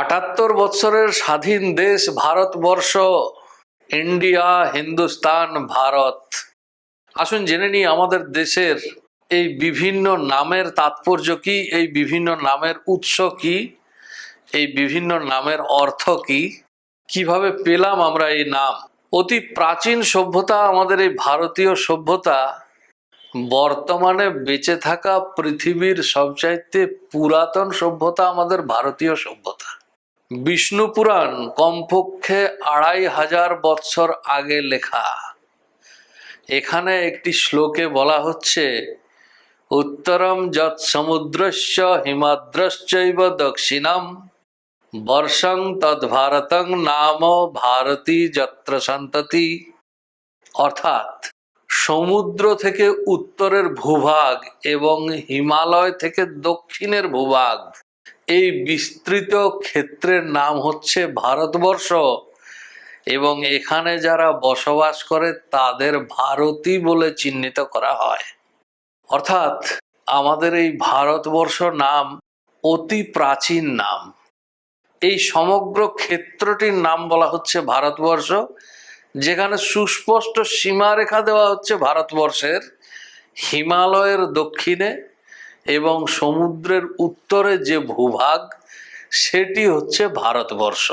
আটাত্তর বৎসরের স্বাধীন দেশ ভারতবর্ষ, ইন্ডিয়া, হিন্দুস্তান, ভারত। আসুন জেনে নিই আমাদের দেশের এই বিভিন্ন নামের তাৎপর্য কি, এই বিভিন্ন নামের উৎস কি, এই বিভিন্ন নামের অর্থ কি, কীভাবে পেলাম আমরা এই নাম? অতি প্রাচীন সভ্যতা, আমাদের এই ভারতীয় সভ্যতা বর্তমানে বেঁচে থাকা পৃথিবীর সবচাইতে পুরাতন সভ্যতা আমাদের ভারতীয় সভ্যতা। বিষ্ণু পুরাণ কমপক্ষে আড়াই হাজার বৎসর আগে লেখা। এখানে একটি শ্লোকে বলা হচ্ছে, উত্তরম যৎ সমুদ্রস্য হিমাদ্রশ্চৈব দক্ষিণম, বর্ষং তদ্ভারতং নাম ভারতী যত্র সন্ততি। অর্থাৎ, সমুদ্র থেকে উত্তরের ভূভাগ এবং হিমালয় থেকে দক্ষিণের ভূভাগ এই বিস্তৃত ক্ষেত্রের নাম হচ্ছে ভারতবর্ষ। এবং এখানে যারা বসবাস করে, তাদের ভারতী বলে চিহ্নিত করা হয়। অর্থাৎ, আমাদের এই ভারতবর্ষ নাম অতি প্রাচীন নাম। এই সমগ্র ক্ষেত্রটির নাম বলা হচ্ছে ভারতবর্ষ। যেখানে সুস্পষ্ট সীমারেখা দেওয়া হচ্ছে ভারতবর্ষের। হিমালয়ের দক্ষিণে এবং সমুদ্রের উত্তরে যে ভূভাগ, সেটি হচ্ছে ভারতবর্ষ।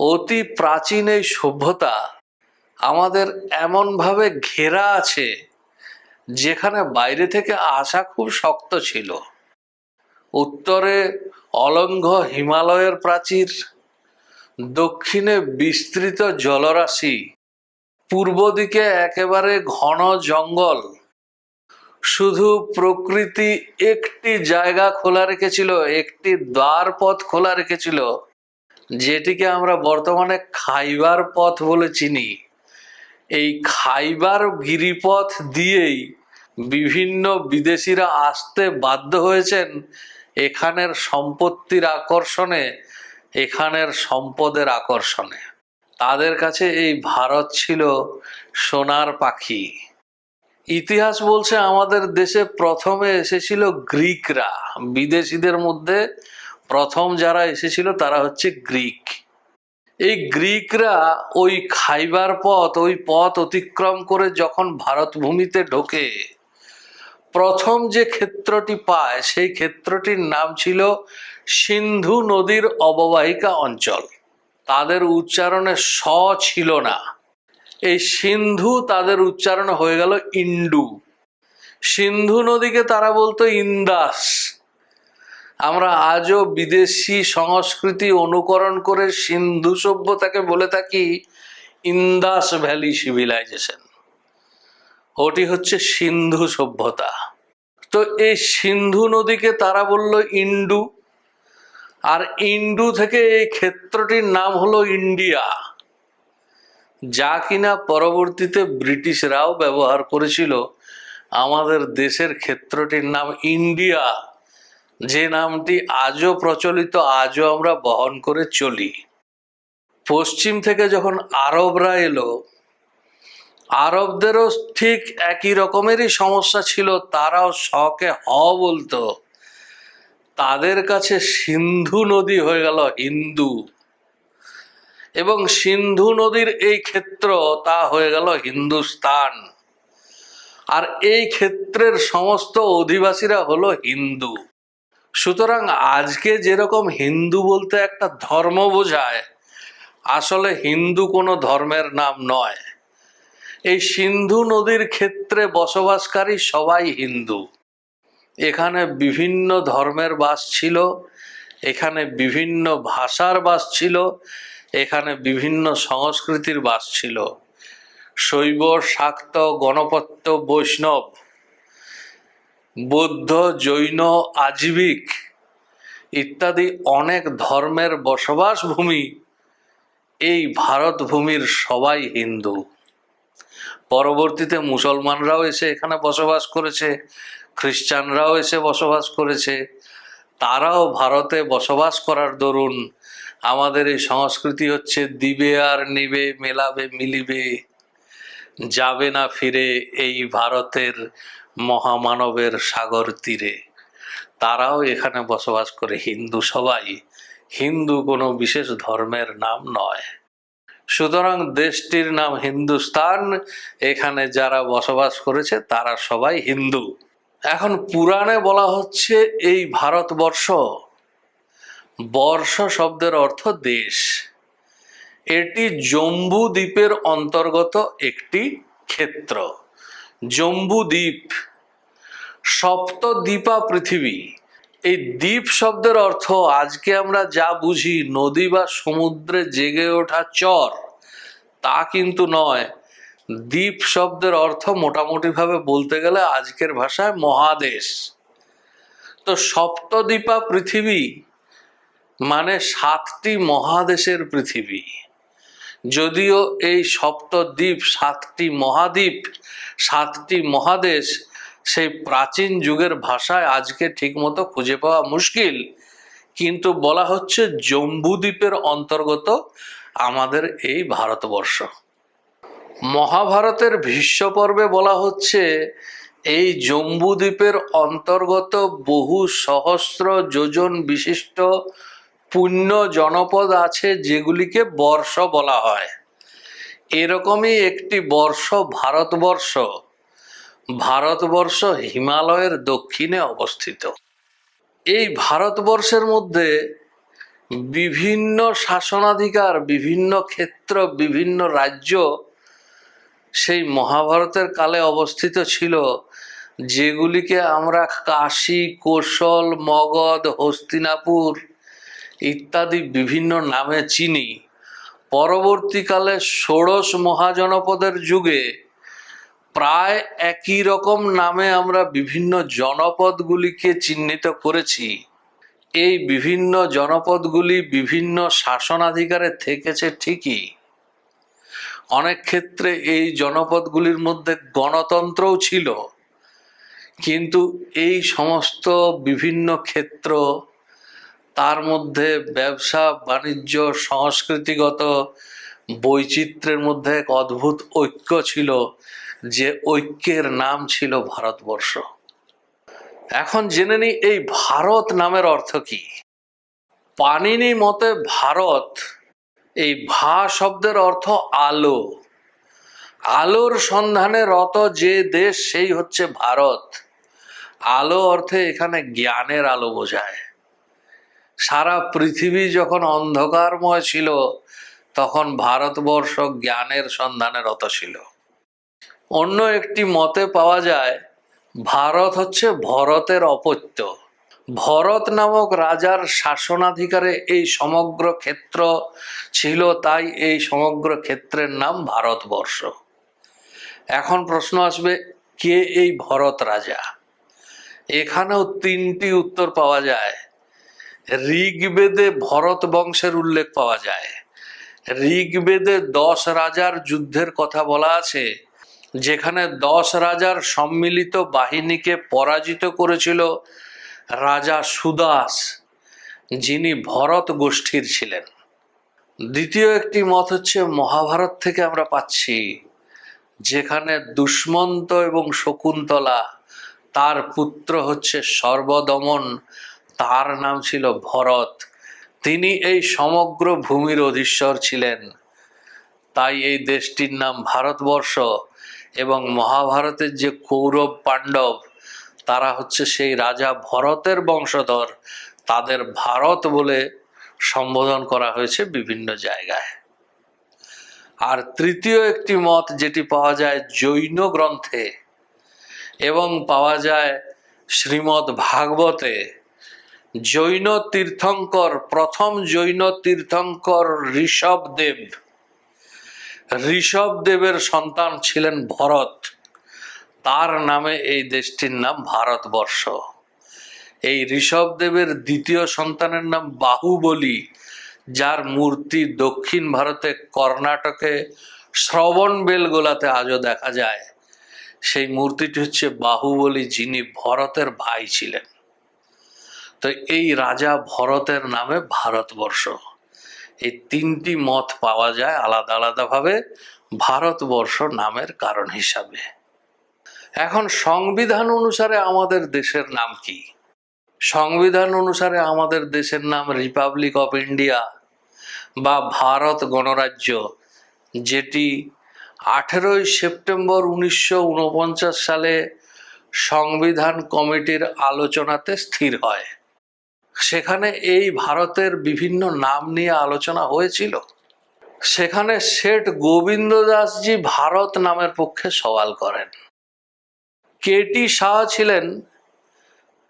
অতি প্রাচীন এই সভ্যতা আমাদের এমনভাবে ঘেরা আছে, যেখানে বাইরে থেকে আসা খুব শক্ত ছিল। উত্তরে অলঙ্ঘ হিমালয়ের প্রাচীর, দক্ষিণে বিস্তৃত জলরাশি পূর্ব দিকে একেবারে ঘন জঙ্গল শুধু প্রকৃতি একটি জায়গা খোলা রেখেছিল, একটি দ্বার পথ খোলা রেখেছিল, যেটিকে আমরা বর্তমানে খাইবার পথ বলে চিনি। এই খাইবার গিরিপথ দিয়েই বিভিন্ন বিদেশিরা আসতে বাধ্য হয়েছেন এখানের সম্পত্তির আকর্ষণে, এখানের সম্পদের আকর্ষণে। তাদের কাছে এই ভারত ছিল সোনার পাখি। ইতিহাস বলছে আমাদের দেশে প্রথমে এসেছিল গ্রিকরা। বিদেশিদের মধ্যে প্রথম যারা এসেছিল তারা হচ্ছে গ্রিক। এই গ্রিকরা ওই খাইবার পথ, ওই পথ অতিক্রম করে যখন ভারত ভূমিতে ঢোকে, প্রথম যে ক্ষেত্রটি পায় সেই ক্ষেত্রটির নাম ছিল সিন্ধু নদীর অববাহিকা অঞ্চল। তাদের উচ্চারণে স ছিল না। এই সিন্ধু তাদের উচ্চারণ হয়ে গেল ইন্ডু সিন্ধু নদীকে তারা বলতো ইন্দাস। আমরা আজও বিদেশি সংস্কৃতি অনুকরণ করে সিন্ধু সভ্যতাকে বলে থাকি ইন্দাস ভ্যালি সিভিলাইজেশন। ওটি হচ্ছে সিন্ধু সভ্যতা। তো এই সিন্ধু নদীকে তারা বলল ইন্ডু আর ইন্ডু থেকে এই ক্ষেত্রটির নাম হলো ইন্ডিয়া। যা কিনা পরবর্তীতে ব্রিটিশরাও ব্যবহার করেছিল, আমাদের দেশের ক্ষেত্রটির নাম ইন্ডিয়া। যে নামটি আজও প্রচলিত, আজও আমরা বহন করে চলি। পশ্চিম থেকে যখন আরবরা এলো, আরবদেরও ঠিক একই রকমেরই সমস্যা ছিল, তারাও শকে হ বলতো। তাদের কাছে সিন্ধু নদী হয়ে গেল হিন্দু। এবং সিন্ধু নদীর এই ক্ষেত্র তা হয়ে গেল হিন্দুস্তান। আর এই ক্ষেত্রের সমস্ত অধিবাসীরা হলো হিন্দু। সুতরাং আজকে যেরকম হিন্দু বলতে একটা ধর্ম বোঝায়, আসলে হিন্দু কোনো ধর্মের নাম নয়। এই সিন্ধু নদীর ক্ষেত্রে বসবাসকারী সবাই হিন্দু। এখানে বিভিন্ন ধর্মের বাস ছিল, এখানে বিভিন্ন ভাষার বাস ছিল এখানে বিভিন্ন সংস্কৃতির বাস ছিল। শৈব, শাক্ত, গণপত্য, বৈষ্ণব, বৌদ্ধ, জৈন, আজীবিক ইত্যাদি অনেক ধর্মের বসবাস ভূমি এই ভারত ভূমির সবাই হিন্দু। পরবর্তীতে মুসলমানরাও এসে এখানে বসবাস করেছে, খ্রিস্টানরাও এসে বসবাস করেছে। তারাও ভারতে বসবাস করার দরুন আমাদের এই সংস্কৃতি হচ্ছে দিবে আর নিবে, মেলাবে, মিলিবে, যাবে না ফিরে এই ভারতের মহামানবের সাগর তীরে। তারাও এখানে বসবাস করে হিন্দু সবাই। হিন্দু কোনো বিশেষ ধর্মের নাম নয়। সুতরাং দেশটির নাম হিন্দুস্তান। এখানে যারা বসবাস করেছে তারা সবাই হিন্দু। এখন পুরাণে বলা হচ্ছে এই ভারতবর্ষ বর্ষ শব্দের অর্থ দেশ। এটি জম্বু দ্বীপের অন্তর্গত একটি ক্ষেত্র। জম্বু দ্বীপ সপ্তদ্বীপা পৃথিবী। এই দ্বীপ শব্দের অর্থ আজকে আমরা যা বুঝি, নদী বা সমুদ্রে জেগে ওঠা চর, তা কিন্তু নয়। দ্বীপ শব্দের অর্থ মোটামুটিভাবে বলতে গেলে আজকের ভাষায় মহাদেশ। তো সপ্তদ্বীপা পৃথিবী মানে সাতটি মহাদেশের পৃথিবী। যদিও এই সপ্তদ্বীপ সাতটি মহাদ্বীপ, সাতটি মহাদেশ সেই প্রাচীন যুগের ভাষায় আজকে ঠিকমতো খুঁজে পাওয়া মুশকিল। কিন্তু বলা হচ্ছে জম্বুদ্বীপের অন্তর্গত আমাদের এই ভারতবর্ষ। মহাভারতের ভীষ্ম পর্বে বলা হচ্ছে, এই জম্বুদ্বীপের অন্তর্গত বহু সহস্র যোজন বিশিষ্ট পুণ্য জনপদ আছে যেগুলিকে বর্ষ বলা হয়। এরকমই একটি বর্ষ ভারতবর্ষ। ভারতবর্ষ হিমালয়ের দক্ষিণে অবস্থিত। এই ভারতবর্ষের মধ্যে বিভিন্ন শাসনাধিকার, বিভিন্ন ক্ষেত্র, বিভিন্ন রাজ্য সেই মহাভারতের কালে অবস্থিত ছিল, যেগুলিকে আমরা কাশী, কোশল, মগধ, হস্তিনাপুর ইত্যাদি বিভিন্ন নামে চিনি। পরবর্তীকালে ষোড়শ মহাজনপদের যুগে প্রায় একই রকম নামে আমরা বিভিন্ন জনপদগুলিকে চিহ্নিত করেছি। এই বিভিন্ন জনপদগুলি বিভিন্ন শাসনাধিকারে থেকেছে ঠিকই। অনেক ক্ষেত্রে এই জনপদগুলির মধ্যে গণতন্ত্রও ছিল। কিন্তু এই সমস্ত বিভিন্ন ক্ষেত্র তার মধ্যে ব্যবসা, বাণিজ্য, সংস্কৃতিগত বৈচিত্র্যের মধ্যে এক অদ্ভুত ঐক্য ছিল যে ঐক্যের নাম ছিল ভারতবর্ষ। এখন জেনে নিই এই ভারত নামের অর্থ কি। পানিনি মতে ভারত এই ভা শব্দের অর্থ আলো। আলোর সন্ধানে রত যে দেশ, সেই হচ্ছে ভারত। আলো অর্থে এখানে জ্ঞানের আলো বোঝায়। সারা পৃথিবী যখন অন্ধকারময় ছিল, তখন ভারতবর্ষ জ্ঞানের সন্ধানে রত ছিল। অন্য একটি মতে পাওয়া যায়, ভারত হচ্ছে ভরতের অপত্য। ভরত নামক রাজার শাসনাধিকারে এই সমগ্র ক্ষেত্র ছিল, তাই এই সমগ্র ক্ষেত্রের নাম ভারতবর্ষ। এখন প্রশ্ন আসবে, কে এই ভরত রাজা? এখানেও তিনটি উত্তর পাওয়া যায়। ঋগ্বেদে ভরত বংশের উল্লেখ পাওয়া যায়। ঋগ্বেদে দশ রাজার যুদ্ধের কথা বলা আছে, যেখানে দশ রাজার সম্মিলিত বাহিনীকে পরাজিত করেছিল রাজা সুদাস, যিনি ভরত গোষ্ঠীর ছিলেন। দ্বিতীয় একটি মত হচ্ছে মহাভারত থেকে আমরা পাচ্ছি, যেখানে দুষ্মন্ত এবং শকুন্তলা, তার পুত্র হচ্ছে সর্বদমন তার নাম ছিল ভরত। তিনি এই সমগ্র ভূমির অধীশ্বর ছিলেন। তাই এই দেশটির নাম ভারতবর্ষ এবং মহাভারতের যে কৌরব পাণ্ডব, তারা হচ্ছে সেই রাজা ভরতের বংশধর। তাদের ভারত বলে সম্বোধন করা হয়েছে বিভিন্ন জায়গায়। আর তৃতীয় একটি মত যেটি পাওয়া যায় জৈন গ্রন্থে এবং পাওয়া যায় শ্রীমদ্ ভাগবতে। জৈন তীর্থঙ্কর, প্রথম জৈন তীর্থঙ্কর ঋষভ দেব। ঋষভ দেবের সন্তান ছিলেন ভরত। তার নামে এই দেশটির নাম ভারতবর্ষ। এই ঋষভ দেবের দ্বিতীয় সন্তানের নাম বাহুবলী, যার মূর্তি দক্ষিণ ভারতে কর্ণাটকে শ্রবণ বেলগোলাতে আজও দেখা যায়। সেই মূর্তিটি হচ্ছে বাহুবলী, যিনি ভরতের ভাই ছিলেন। তো এই রাজা ভরতের নামে ভারতবর্ষ। এই তিনটি মত পাওয়া যায় আলাদা আলাদাভাবে ভারতবর্ষ নামের কারণ হিসাবে। এখন সংবিধান অনুসারে আমাদের দেশের নাম কি? সংবিধান অনুসারে আমাদের দেশের নাম রিপাবলিক অফ ইন্ডিয়া বা ভারত গণরাজ্য, যেটি আঠেরোই সেপ্টেম্বর উনিশশো উনপঞ্চাশ সালে সংবিধান কমিটির আলোচনাতে স্থির হয়। সেখানে এই ভারতের বিভিন্ন নাম নিয়ে আলোচনা হয়েছিল। সেখানে শেঠ গোবিন্দ দাসজি ভারত নামের পক্ষে সওয়াল করেন। কেটি শাহ ছিলেন,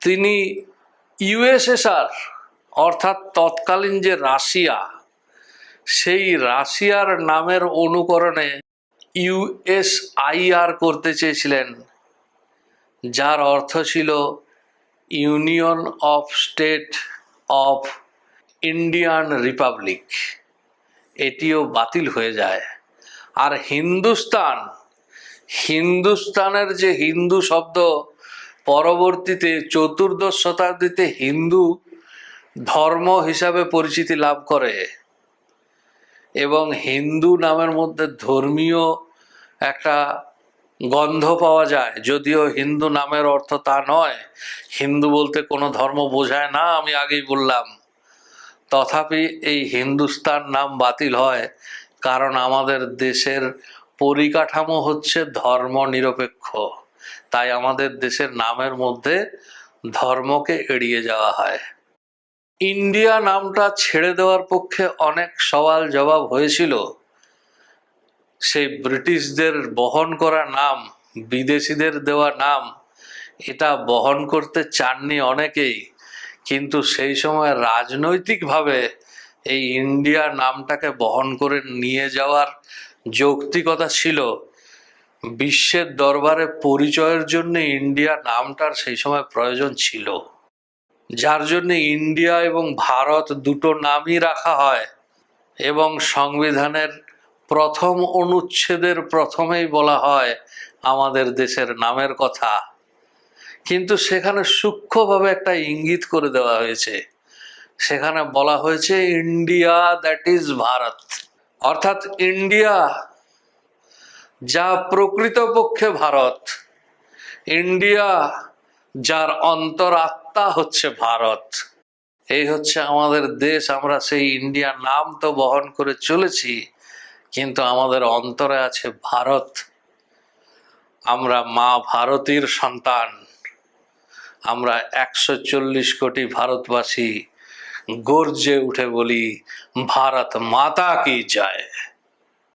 তিনি ইউএসএসআর অর্থাৎ তৎকালীন যে রাশিয়া, সেই রাশিয়ার নামের অনুকরণে ইউএসআইআর করতে চেয়েছিলেন, যার অর্থ ছিল union of state of Indian republic এটিও বাতিল হয়ে যায়। আর হিন্দুস্তান, হিন্দুস্তানের যে হিন্দু শব্দ, পরবর্তীতে চতুর্দশ শতাব্দীতে হিন্দু ধর্ম হিসাবে পরিচিতি লাভ করে এবং হিন্দু নামের মধ্যে ধর্মীয় একটা গন্ধ পাওয়া যায়। যদিও হিন্দু নামের অর্থ তা নয়, হিন্দু বলতে কোনো ধর্ম বোঝায় না, আমি আগেই বললাম। তথাপি এই হিন্দুস্তান নাম বাতিল হয়, কারণ আমাদের দেশের পরিকাঠামো হচ্ছে ধর্ম নিরপেক্ষ তাই আমাদের দেশের নামের মধ্যে ধর্মকে এড়িয়ে যাওয়া হয়। ইন্ডিয়া নামটা ছেড়ে দেওয়ার পক্ষে অনেক সওয়াল জবাব হয়েছিল। সেই ব্রিটিশদের বহন করা নাম, বিদেশিদের দেওয়া নাম, এটা বহন করতে চাননি অনেকেই। কিন্তু সেই সময় রাজনৈতিকভাবে এই ইন্ডিয়া নামটাকে বহন করে নিয়ে যাওয়ার যৌক্তিকতা ছিল। বিশ্বের দরবারে পরিচয়ের জন্য ইন্ডিয়া নামটার সেই সময় প্রয়োজন ছিল। যার জন্য ইন্ডিয়া এবং ভারত দুটো নামই রাখা হয় এবং সংবিধানের প্রথম অনুচ্ছেদের প্রথমেই বলা হয় আমাদের দেশের নামের কথা। কিন্তু সেখানে সূক্ষ্মভাবে একটা ইঙ্গিত করে দেওয়া হয়েছে। সেখানে বলা হয়েছে, ইন্ডিয়া, দ্যাট ইজ ভারত। অর্থাৎ ইন্ডিয়া, যা প্রকৃতপক্ষে ভারত। ইন্ডিয়া, যার অন্তরাত্মা হচ্ছে ভারত। এই হচ্ছে আমাদের দেশ, আমরা সেই ইন্ডিয়া নাম তো বহন করে চলেছি। কিন্তু আমাদের অন্তরে আছে ভারত। আমরা মা ভারতীর সন্তান। আমরা একশো চল্লিশ কোটি ভারতবাসী গর্জে উঠে বলি, ভারত মাতা কি জয়?